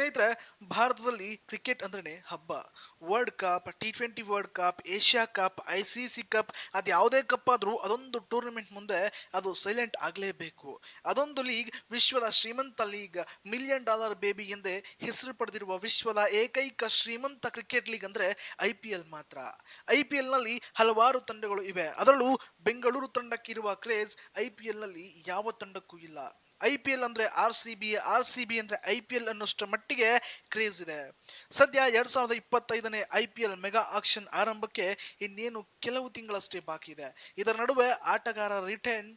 ಸ್ನೇಹಿತರೆ, ಭಾರತದಲ್ಲಿ ಕ್ರಿಕೆಟ್ ಅಂದ್ರೆ ಹಬ್ಬ. World cup T twenty world cup Asia cup I C C cup ಅದು ಯಾವುದೇ ಕಪ್ ಆದರೂ ಅದೊಂದು ಟೂರ್ನಮೆಂಟ್ ಮುಂದೆ ಅದು ಸೈಲೆಂಟ್ ಆಗಲೇಬೇಕು. ಅದೊಂದು ಲೀಗ್ ವಿಶ್ವದ ಶ್ರೀಮಂತ ಲೀಗ್ ಮಿಲಿಯನ್ ಡಾಲರ್ ಬೇಬಿ ಎಂದೇ ಹೆಸರು ಪಡೆದಿರುವ ವಿಶ್ವದ ಏಕೈಕ ಶ್ರೀಮಂತ ಕ್ರಿಕೆಟ್ ಲೀಗ್ ಅಂದರೆ ಐ ಪಿ ಎಲ್ ಮಾತ್ರ. ಐ ಪಿ ಎಲ್ನಲ್ಲಿ ಹಲವಾರು ತಂಡಗಳು ಇವೆ. ಅದರಲ್ಲೂ ಬೆಂಗಳೂರು ತಂಡಕ್ಕಿರುವ ಕ್ರೇಜ್ ಐ ಪಿ ಎಲ್ನಲ್ಲಿ ಯಾವ ತಂಡಕ್ಕೂ ಇಲ್ಲ. ಐ ಪಿ ಎಲ್ ಅಂದರೆ R C B, R C B ಅಂದರೆ ಐ ಪಿ ಎಲ್ ಅನ್ನೋಷ್ಟು ಮಟ್ಟಿಗೆ ಕ್ರೇಜ್ ಇದೆ. ಸದ್ಯ ಎರಡು ಸಾವಿರದ ಇಪ್ಪತ್ತೈದನೇ I P L mega auction ಆರಂಭಕ್ಕೆ ಇನ್ನೇನು ಕೆಲವು ತಿಂಗಳಷ್ಟೇ ಬಾಕಿ ಇದೆ. ಇದರ ನಡುವೆ ಆಟಗಾರ ರಿಟರ್ನ್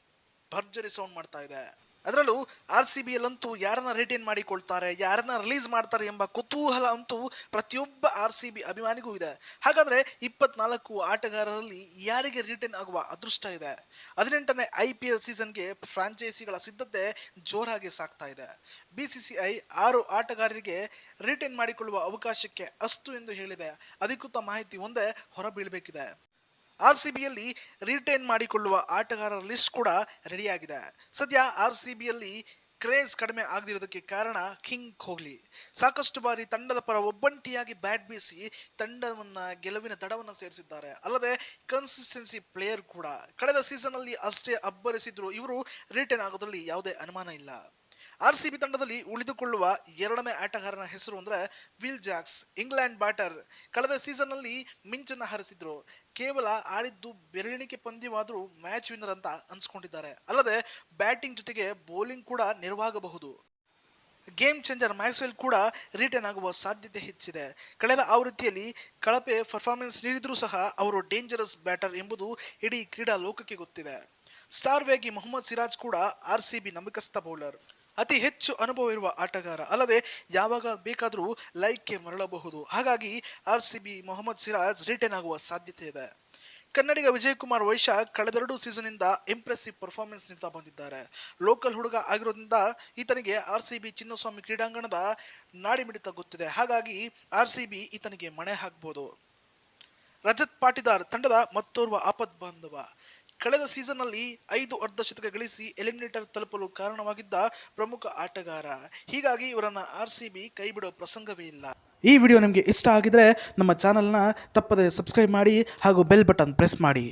ಭರ್ಜರಿ ಸೌಂಡ್ ಮಾಡ್ತಾ ಇದೆ. ಅದರಲ್ಲೂ ಆರ್ ಸಿ ಬಿ ಅಂತೂ ಯಾರನ್ನ ರಿಟೈನ್ ಮಾಡಿಕೊಳ್ತಾರೆ, ಯಾರನ್ನ ರಿಲೀಸ್ ಮಾಡ್ತಾರೆ ಎಂಬ ಕುತೂಹಲ ಅಂತೂ ಪ್ರತಿಯೊಬ್ಬ ಆರ್ ಸಿ ಬಿ ಅಭಿಮಾನಿಗೂ ಇದೆ. ಹಾಗಾದ್ರೆ ಇಪ್ಪತ್ನಾಲ್ಕು ಆಟಗಾರರಲ್ಲಿ ಯಾರಿಗೆ ರಿಟೈನ್ ಆಗುವ ಅದೃಷ್ಟ ಇದೆ? ಹದಿನೆಂಟನೇ ಐ ಪಿ ಎಲ್ ಸೀಸನ್ಗೆ ಫ್ರಾಂಚೈಸಿಗಳ ಸಿದ್ಧತೆ ಜೋರಾಗಿ ಸಾಗ್ತಾ ಇದೆ. ಬಿಸಿಸಿಐ ಆರು ಆಟಗಾರರಿಗೆ ರಿಟೈನ್ ಮಾಡಿಕೊಳ್ಳುವ ಅವಕಾಶಕ್ಕೆ ಅಸ್ತು ಎಂದು ಹೇಳಿದೆ. ಅಧಿಕೃತ ಮಾಹಿತಿ ಒಂದೇ ಹೊರಬೀಳಬೇಕಿದೆ. ಆರ್ ಸಿ ಬಿಯಲ್ಲಿ ರಿಟೈನ್ ಮಾಡಿಕೊಳ್ಳುವ ಆಟಗಾರರ ಲಿಸ್ಟ್ ಕೂಡ ರೆಡಿಯಾಗಿದೆ ಸದ್ಯ ಆರ್ ಸಿ ಬಿಯಲ್ಲಿ ಕ್ರೇಜ್ ಕಡಿಮೆ ಆಗದಿರೋದಕ್ಕೆ ಕಾರಣ ಕಿಂಗ್ ಕೊಹ್ಲಿ. ಸಾಕಷ್ಟು ಬಾರಿ ತಂಡದ ಪರ ಒಬ್ಬಂಟಿಯಾಗಿ ಬ್ಯಾಟ್ ಬೀಸಿ ತಂಡವನ್ನ ಗೆಲುವಿನ ದಡವನ್ನು ಸೇರಿಸಿದ್ದಾರೆ. ಅಲ್ಲದೆ ಕನ್ಸಿಸ್ಟೆನ್ಸಿ ಪ್ಲೇಯರ್ ಕೂಡ. ಕಳೆದ ಸೀಸನ್ ಅಲ್ಲಿ ಅಷ್ಟೇ ಅಬ್ಬರಿಸಿದ್ರು. ಇವರು ರಿಟರ್ನ್ ಆಗೋದ್ರಲ್ಲಿ ಯಾವುದೇ ಅನುಮಾನ ಇಲ್ಲ. ಆರ್ ಸಿ ಬಿ ತಂಡದಲ್ಲಿ ಉಳಿದುಕೊಳ್ಳುವ ಎರಡನೇ ಆಟಗಾರನ ಹೆಸರು ಅಂದ್ರೆ ವಿಲ್ ಜಾಕ್ಸ್. ಇಂಗ್ಲೆಂಡ್ ಬ್ಯಾಟರ್ ಕಳೆದ ಸೀಸನ್ನಲ್ಲಿ ಮಿಂಚನ್ನ ಹರಿಸಿದ್ರು. ಕೇವಲ ಆಡಿದ್ದು ಬೆರಳಿಕೆ ಪಂದ್ಯವಾದರೂ ಮ್ಯಾಚ್ ವಿನ್ನರ್ ಅಂತ ಅನ್ಸ್ಕೊಂಡಿದ್ದಾರೆ. ಅಲ್ಲದೆ ಬ್ಯಾಟಿಂಗ್ ಜೊತೆಗೆ ಬೌಲಿಂಗ್ ಕೂಡ ನೆರವಾಗಬಹುದು. ಗೇಮ್ ಚೇಂಜರ್ ಮ್ಯಾಕ್ಸ್ವೆಲ್ ಕೂಡ ರಿಟರ್ನ್ ಆಗುವ ಸಾಧ್ಯತೆ ಹೆಚ್ಚಿದೆ. ಕಳೆದ ಆವೃತ್ತಿಯಲ್ಲಿ ಕಳಪೆ ಪರ್ಫಾರ್ಮೆನ್ಸ್ ನೀಡಿದರೂ ಸಹ ಅವರು ಡೇಂಜರಸ್ ಬ್ಯಾಟರ್ ಎಂಬುದು ಇಡೀ ಕ್ರೀಡಾ ಲೋಕಕ್ಕೆ ಗೊತ್ತಿದೆ. ಸ್ಟಾರ್ ವೇಗಿ ಮೊಹಮ್ಮದ್ ಸಿರಾಜ್ ಕೂಡ ಆರ್ ಸಿ ಬಿ ನಂಬಿಕಸ್ಥ ಬೌಲರ್. ಅತಿ ಹೆಚ್ಚು ಅನುಭವ ಇರುವ ಆಟಗಾರ. ಅಲ್ಲದೆ ಯಾವಾಗ ಬೇಕಾದರೂ ಲೈಕ್ಗೆ ಮರಳಬಹುದು. ಹಾಗಾಗಿ R C B Mohammed Siraj return ಆಗುವ ಸಾಧ್ಯತೆ ಇದೆ. ಕನ್ನಡಿಗ ವಿಜಯ್ ಕುಮಾರ್ ವೈಶಾಖ್ ಕಳೆದೆರಡು ಸೀಸನ್ನಿಂದ ಇಂಪ್ರೆಸಿವ್ ಪರ್ಫಾರ್ಮೆನ್ಸ್ ನೀಡ್ತಾ ಬಂದಿದ್ದಾರೆ. ಲೋಕಲ್ ಹುಡುಗ ಆಗಿರೋದ್ರಿಂದ ಈತನಿಗೆ ಆರ್ ಸಿ ಬಿ ಚಿನ್ನಸ್ವಾಮಿ ಕ್ರೀಡಾಂಗಣದ ನಾಡಿಮಿಡಿತ ಗೊತ್ತಿದೆ. ಹಾಗಾಗಿ ಆರ್ ಸಿ ಬಿ ಈತನಿಗೆ ಮಣೆ ಹಾಕ್ಬೋದು. ರಜತ್ ಪಾಟಿದಾರ್ ತಂಡದ ಮತ್ತೋರ್ವ ಆಪದ್ ಬಾಂಧವ. ಕಳೆದ ಸೀಸನ್ನಲ್ಲಿ ಐದು ಅರ್ಧ ಶತಕ ಗಳಿಸಿ ಎಲಿಮಿನೇಟರ್ ತಲುಪಲು ಕಾರಣವಾಗಿದ್ದ ಪ್ರಮುಖ ಆಟಗಾರ. ಹೀಗಾಗಿ ಇವರನ್ನು ಆರ್ ಸಿ ಬಿ ಕೈ ಬಿಡೋ ಪ್ರಸಂಗವೇ ಇಲ್ಲ. ಈ ವಿಡಿಯೋ ನಿಮಗೆ ಇಷ್ಟ ಆಗಿದ್ರೆ ನಮ್ಮ ಚಾನಲ್ನ ತಪ್ಪದೆ ಸಬ್ಸ್ಕ್ರೈಬ್ ಮಾಡಿ ಹಾಗೂ ಬೆಲ್ ಬಟನ್ ಪ್ರೆಸ್ ಮಾಡಿ.